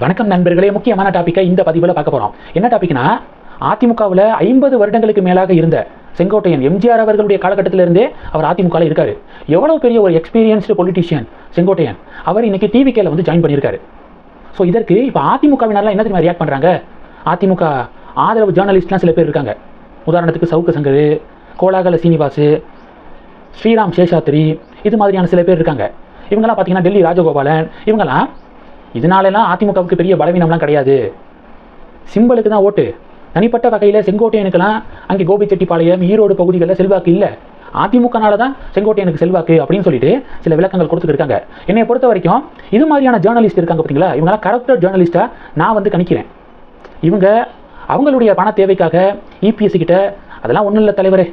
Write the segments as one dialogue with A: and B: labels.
A: வணக்கம் நண்பர்களே முக்கியமான டாப்பிக்கை இந்த பதிவில் பார்க்க போகிறோம் என்ன டாபிக்னா அதிமுகவில் ஐம்பது வருடங்களுக்கு மேலாக இருந்த செங்கோட்டையன் எம்ஜிஆர் அவர்களுடைய காலகட்டத்திலிருந்தே அவர் அதிமுகவில் இருக்காரு. எவ்வளவு பெரிய ஒரு எக்ஸ்பீரியன்ஸ்டு பொலிட்டிஷியன் செங்கோட்டையன். அவர் இன்னைக்கு டிவிகேல வந்து ஜாயின் பண்ணியிருக்காரு. ஸோ இதற்கு இப்போ அதிமுகவினர்லாம் என்ன தெரியுமா ரியாக்ட் பண்ணுறாங்க அதிமுக ஆதரவு ஜேர்னலிஸ்ட்லாம் சில பேர் இருக்காங்க. உதாரணத்துக்கு சவுக்கு சங்கர் கோலாகல சீனிவாசு ஸ்ரீராம் சேஷாத்ரி இது மாதிரியான சில பேர் இருக்காங்க. இவங்கெல்லாம் பார்த்தீங்கன்னா டெல்லி ராஜகோபாலன் இவங்கெல்லாம் இதனாலலாம் அதிமுகவுக்கு பெரிய பலவீனம்லாம் கிடையாது. சிம்பலுக்கு தான் ஓட்டு. தனிப்பட்ட வகையில் செங்கோட்டையனுக்கெல்லாம் அங்கே கோபிச்செட்டிப்பாளையம் ஈரோடு பகுதிகளில் செல்வாக்கு இல்லை. அதிமுகனால தான் செங்கோட்டையனுக்கு செல்வாக்கு அப்படின்னு சொல்லிட்டு சில விளக்கங்கள் கொடுத்துட்டு இருக்காங்க. என்னை பொறுத்த வரைக்கும் இது மாதிரியான ஜேர்னலிஸ்ட் இருக்காங்க பார்த்தீங்களா? இவங்கெல்லாம் கரப்டட் ஜேர்னலிஸ்ட்டாக நான் வந்து கணிக்கிறேன். இவங்க அவங்களுடைய பண தேவைக்காக இபிஎஸ்சி கிட்ட அதெல்லாம் ஒன்றும் இல்லை தலைவரே.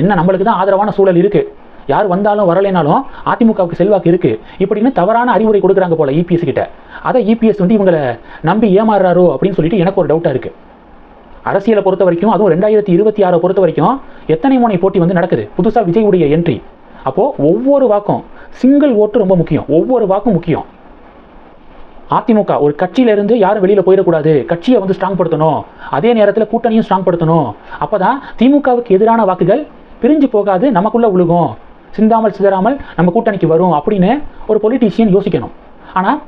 A: என்ன நம்மளுக்கு தான் ஆதரவான சூழல் இருக்குது யார் வந்தாலும் வரலைனாலும் அதிமுகவுக்கு செல்வாக்கு இருக்கு. இப்படின்னு தவறான அறிவுரை கொடுக்குறாங்க போல இபிஎஸ் கிட்ட. அதை இபிஎஸ் வந்து இவங்களை நம்பி ஏமாறுறாரோ அப்படின்னு சொல்லிட்டு எனக்கு ஒரு டவுட்டாக இருக்கு. அரசியலை பொறுத்த வரைக்கும் அதுவும் ரெண்டாயிரத்தி இருபத்தி ஆறை பொறுத்த வரைக்கும் எத்தனை முனை போட்டி வந்து நடக்குது? புதுசாக விஜயுடைய என்ட்ரி அப்போது ஒவ்வொரு வாக்கும் சிங்கிள் ஓட்டு ரொம்ப முக்கியம். ஒவ்வொரு வாக்கும் முக்கியம். அதிமுக ஒரு கட்சியிலேருந்து யாரும் வெளியில் போயிடக்கூடாது. கட்சியை வந்து ஸ்ட்ராங் படுத்தணும். அதே நேரத்தில் கூட்டணியும் ஸ்ட்ராங் படுத்தணும். அப்போ தான் திமுகவுக்கு எதிரான வாக்குகள் பிரிஞ்சு போகாது நமக்குள்ளே உழுகும். சிந்தாமல் சிதறாமல் நம்ம கூட்டணிக்கு வரும் அப்படின்னு ஒரு பொலிட்டீஷியன் யோசிக்கணும். ஆனால்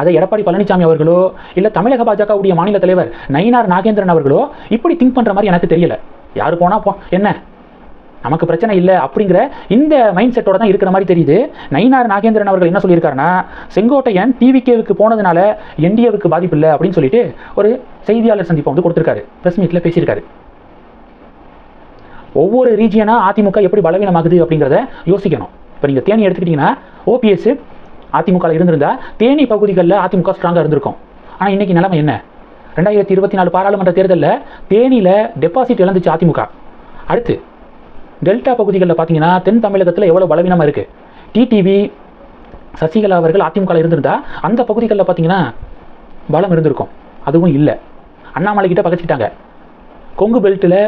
A: அதை எடப்பாடி பழனிசாமி அவர்களோ இல்லை தமிழக பாஜகவுடைய மாநில தலைவர் நயினார் நாகேந்திரன் அவர்களோ இப்படி திங்க் பண்ணுற மாதிரி எனக்கு தெரியல. யார் போனால் போ என்ன? நமக்கு பிரச்சனை இல்லை அப்படிங்கிற இந்த மைண்ட் செட்டோட தான் இருக்கிற மாதிரி தெரியுது. நயினார் நாகேந்திரன் அவர்கள் என்ன சொல்லியிருக்காருன்னா செங்கோட்டையன் டிவிகேவுக்கு போனதுனால என்டிஏவுக்கு பாதிப்பு இல்லை அப்படின்னு சொல்லிட்டு ஒரு செய்தியாளர் சந்திப்பை வந்து கொடுத்துருக்காரு. ப்ரெஸ் மீட்டில் பேசியிருக்காரு. ஒவ்வொரு ரீஜியனாக அதிமுக எப்படி பலவீனமாகுது அப்படிங்கிறத யோசிக்கணும். இப்போ நீங்கள் தேனி எடுத்துக்கிட்டிங்கன்னா ஓபிஎஸ் அதிமுகவில் இருந்திருந்தா தேனி பகுதிகளில் அதிமுக ஸ்ட்ராங்காக இருந்திருக்கும். ஆனால் இன்றைக்கி நிலைமை என்ன? ரெண்டாயிரத்தி இருபத்தி நாலு பாராளுமன்ற தேர்தலில் தேனியில் டெபாசிட் இழந்துச்சு அதிமுக. அடுத்து டெல்டா பகுதிகளில் பார்த்தீங்கன்னா தென் தமிழகத்தில் எவ்வளோ பலவீனமாக இருக்குது டிடிவி சசிகலா அவர்கள் அதிமுகவில் இருந்திருந்தா அந்த பகுதிகளில் பார்த்தீங்கன்னா பலம் இருந்திருக்கும். அதுவும் இல்லை. அண்ணாமலை கிட்ட பகச்சிட்டாங்க கொங்கு பெல்ட்டில்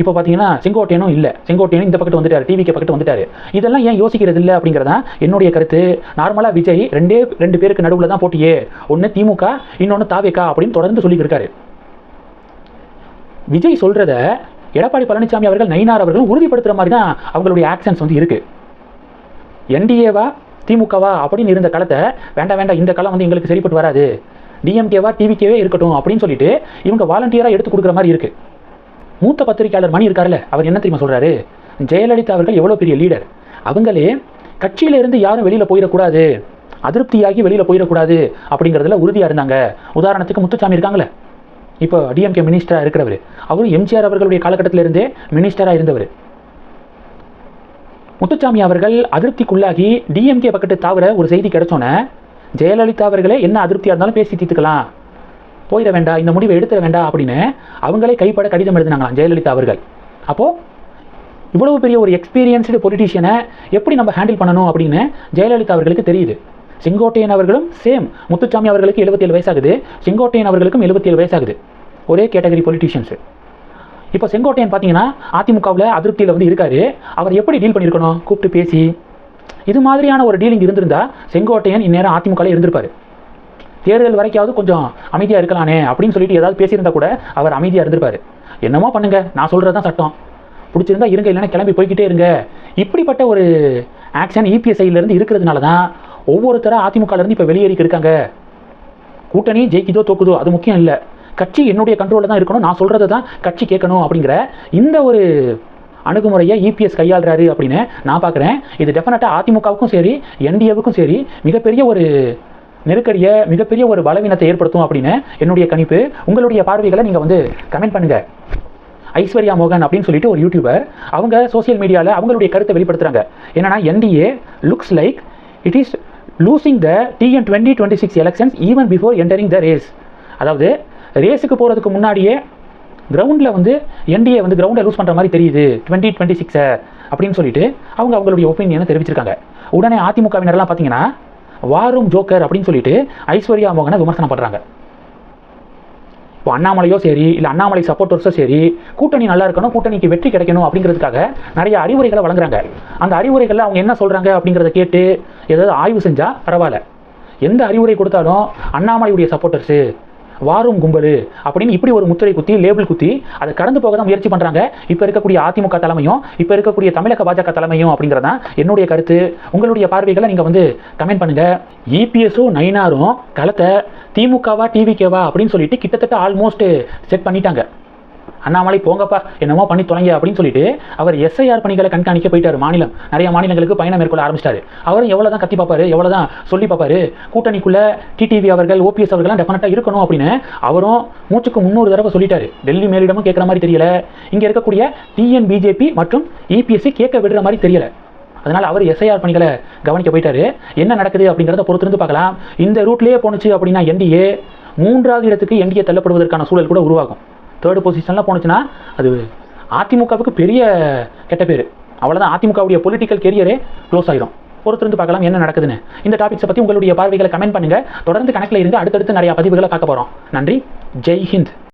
A: இப்போ பார்த்தீங்கன்னா செங்கோட்டையனும் இல்லை. செங்கோட்டையனும் இந்த பக்கத்து வந்துட்டார் டிவிக்கு பக்கத்து வந்துட்டார். இதெல்லாம் ஏன் யோசிக்கிறது இல்லை அப்படிங்கிறதான் என்னுடைய கருத்து. நார்மலாக விஜய் ரெண்டே ரெண்டு பேருக்கு நடுவில் தான் போட்டியே. ஒன்று திமுக இன்னொன்று தாவேக்கா அப்படின்னு தொடர்ந்து சொல்லியிருக்காரு விஜய் சொல்கிறத எடப்பாடி பழனிசாமி அவர்கள் நயினார் அவர்கள் உறுதிப்படுத்துகிற மாதிரி தான் அவங்களுடைய ஆக்ஷன்ஸ் வந்து இருக்குது என்டிஏவா திமுகவா அப்படின்னு இருந்த களத்தை வேண்டாம் வேண்டாம் இந்த களம் வந்து எங்களுக்கு சரிப்பட்டு வராது. டிஎம்கேவா டிவிகேவே இருக்கட்டும் அப்படின்னு சொல்லிட்டு இவங்க வாலண்டியராக எடுத்து கொடுக்குற மாதிரி இருக்குது மூத்த பத்திரிகையாளர் மணி இருக்கார்ல அவர் என்ன தெரியுமா சொல்கிறாரு ஜெயலலிதா அவர்கள் எவ்வளோ பெரிய லீடர் அவங்களே கட்சியிலேருந்து யாரும் வெளியில் போயிடக்கூடாது அதிருப்தியாகி வெளியில் போயிடக்கூடாது அப்படிங்கிறதுல உறுதியாக இருந்தாங்க. உதாரணத்துக்கு முத்துச்சாமி இருக்காங்களே இப்போ டிஎம்கே மினிஸ்டராக இருக்கிறவர். அவரும் எம்ஜிஆர் அவர்களுடைய காலகட்டத்திலிருந்தே மினிஸ்டராக இருந்தவர். முத்துச்சாமி அவர்கள் அதிருப்திக்குள்ளாகி டிஎம்கே பக்கத்து தாவர ஒரு செய்தி கிடைச்சோன்னே ஜெயலலிதா அவர்களே என்ன அதிருப்தியாக இருந்தாலும் பேசி தீர்த்துக்கலாம். போயிட வேண்டாம் இந்த முடிவை எடுத்துட வேண்டாம் அப்படின்னு அவங்களே கைப்பட கடிதம் எழுதினாங்களாம் ஜெயலலிதா அவர்கள். அப்போது இவ்வளவு பெரிய ஒரு எக்ஸ்பீரியன்ஸ்டு பொலிட்டீஷியனை எப்படி நம்ம ஹேண்டில் பண்ணணும் அப்படின்னு ஜெயலலிதா அவர்களுக்கு தெரியுது. செங்கோட்டையன் அவர்களும் சேம் முத்துச்சாமி அவர்களுக்கு 77 வயசாகுது. செங்கோட்டையன் அவர்களுக்கும் 77 வயசாகுது. ஒரே கேட்டகரி பொலிட்டீஷியன்ஸு இப்போ செங்கோட்டையன் பார்த்தீங்கன்னா அதிமுகவில் அதிருப்தியில் வந்து இருக்காரு. அவர் எப்படி டீல் பண்ணியிருக்கணும்? கூப்பிட்டு பேசி. இது மாதிரியான ஒரு டீலிங் இருந்திருந்தா செங்கோட்டையன் இந்நேரம் அதிமுகவில் இருந்திருப்பாரு. தேர்தல் வரைக்காவது கொஞ்சம் அமைதியாக இருக்கலானே அப்படின்னு சொல்லிட்டு ஏதாவது பேசியிருந்தா கூட அவர் அமைதியாக இருந்திருப்பார். என்னமோ பண்ணுங்க நான் சொல்கிறது தான் சட்டம். பிடிச்சிருந்தா இருங்க இல்லைன்னா கிளம்பி போய்கிட்டே இருங்க. இப்படிப்பட்ட ஒரு ஆக்ஷன் இபிஎஸ்ஐலேருந்து இருக்கிறதுனால தான் ஒவ்வொருத்தராக அதிமுகலேருந்து இப்போ வெளியேறிக்கு இருக்காங்க. கூட்டணி ஜெயிக்குதோ தோக்குதோ அது முக்கியம் இல்லை. கட்சி என்னுடைய கண்ட்ரோலில் தான் இருக்கணும் நான் சொல்கிறத தான் கட்சி கேட்கணும் அப்படிங்கிற இந்த ஒரு அணுகுமுறையை இபிஎஸ் கையாளுறாரு அப்படின்னு நான் பார்க்குறேன் இது டெஃபினட்டாக அதிமுகவுக்கும் சரி என்டிஏவுக்கும் சரி மிகப்பெரிய ஒரு நெருக்கடியை மிகப்பெரிய ஒரு பலவீனத்தை ஏற்படுத்தும் அப்படின்னு என்னுடைய கணிப்பு. உங்களுடைய பார்வைகளை நீங்கள் வந்து கமெண்ட் பண்ணுங்கள் ஐஸ்வர்யா மோகன் அப்படின்னு சொல்லிட்டு ஒரு யூடியூபர் அவங்க சோஷியல் மீடியாவில் அவங்களுடைய கருத்தை வெளிப்படுத்துகிறாங்க என்னன்னா NDA looks like it is losing the TN twenty twenty six elections even before entering the race அதாவது ரேஸுக்கு போகிறதுக்கு முன்னாடியே கிரவுண்டில் வந்து என்டிஏ வந்து கிரவுண்டை லூஸ் பண்ணுற மாதிரி தெரியுது. டுவெண்ட்டி டுவெண்ட்டி சிக்ஸை அப்படின்னு சொல்லிட்டு அவங்க அவங்களுடைய ஒப்பீனியனை தெரிவிச்சிருக்காங்க. உடனே அதிமுகவினர்லாம் பார்த்தீங்கன்னா வாரும் ஜோக்கர் அப்படின்னு சொல்லிட்டு ஐஸ்வர்யா மோகனை விமர்சனம் பண்ணுறாங்க இப்போ அண்ணாமலையோ சரி இல்லை அண்ணாமலை சப்போர்ட்டர்ஸோ சரி கூட்டணி நல்லா இருக்கணும் கூட்டணிக்கு வெற்றி கிடைக்கணும் அப்படிங்கிறதுக்காக நிறைய அறிவுரைகளை வழங்குறாங்க. அந்த அறிவுரைகளில் அவங்க என்ன சொல்கிறாங்க அப்படிங்கிறத கேட்டு ஏதாவது ஆய்வு செஞ்சால் பரவாயில்ல. எந்த அறிவுரை கொடுத்தாலும் அண்ணாமலையுடைய சப்போர்ட்டர்ஸு வாரும் கும்பல் அப்படின்னு இப்படி ஒரு முத்திரை குத்தி லேபிள் குத்தி அதை கடந்து போக தான் முயற்சி பண்ணுறாங்க இப்போ இருக்கக்கூடிய அதிமுக தலைமையும் இப்போ இருக்கக்கூடிய தமிழக பாஜக தலைமையும் அப்படிங்கிறதான் என்னுடைய கருத்து. உங்களுடைய பார்வைகளை நீங்கள் வந்து கமெண்ட் பண்ணுங்கள் இபிஎஸும் நைனாரும் களத்தை திமுகவா டிவிகேவா அப்படின்னு சொல்லிட்டு கிட்டத்தட்ட ஆல்மோஸ்ட் செட் பண்ணிட்டாங்க. அண்ணாமலை போங்கப்பா என்னமோ பண்ணி தொலைங்க அப்படின்னு சொல்லிட்டு அவர் எஸ்ஐஆர் பணிகளை கண்காணிக்க போயிட்டார் மாநிலம். நிறைய மாநிலங்களுக்கு பயணம் மேற்கொள்ள ஆரம்பிச்சிட்டாரு. அவரும் எவ்வளோ தான் கத்தி பார்ப்பாரு எவ்வளோ தான் சொல்லி பார்ப்பாரு கூட்டணிக்குள்ள டிடிவி அவர்கள் ஓபிஎஸ் அவர்கள்லாம் டெஃபினட்டாக இருக்கணும் அப்படின்னு அவரும் மூச்சுக்கு முந்நூறு தடவை சொல்லிட்டாரு. டெல்லி மேலிடமும் கேட்குற மாதிரி தெரியல. இங்கே இருக்கக்கூடிய டிஎன் பிஜேபி மற்றும் இபிஎஸ்சி கேட்க விடுற மாதிரி தெரியல. அதனால் அவர் எஸ்ஐஆர் பணிகளை கவனிக்க போயிட்டாரு. என்ன நடக்குது அப்படிங்கிறத பொறுத்திருந்து பார்க்கலாம். இந்த ரூட்லேயே போணுச்சு அப்படின்னா என்டிஏ மூன்றாவது இடத்துக்கு என்டிஏ தள்ளப்படுவதற்கான சூழல் கூட உருவாகும். தேர்ட் பொசிஷனில் போனுச்சுன்னா அது அதிமுகவுக்கு பெரிய கெட்ட பேர். அவ்வளோதான் அதிமுகவுடைய பொலிட்டிக்கல் கெரியரே க்ளோஸ் ஆயிடும் பொறுத்திருந்து பார்க்கலாம் என்ன நடக்குதுன்னு. இந்த டாபிக்ஸை பற்றி உங்களுடைய பார்வைகளை கமெண்ட் பண்ணுங்கள் தொடர்ந்து கணக்கில் இருந்து அடுத்தடுத்து நிறைய பதிவுகளை பார்க்க போகிறோம் நன்றி. ஜெய் ஹிந்த்.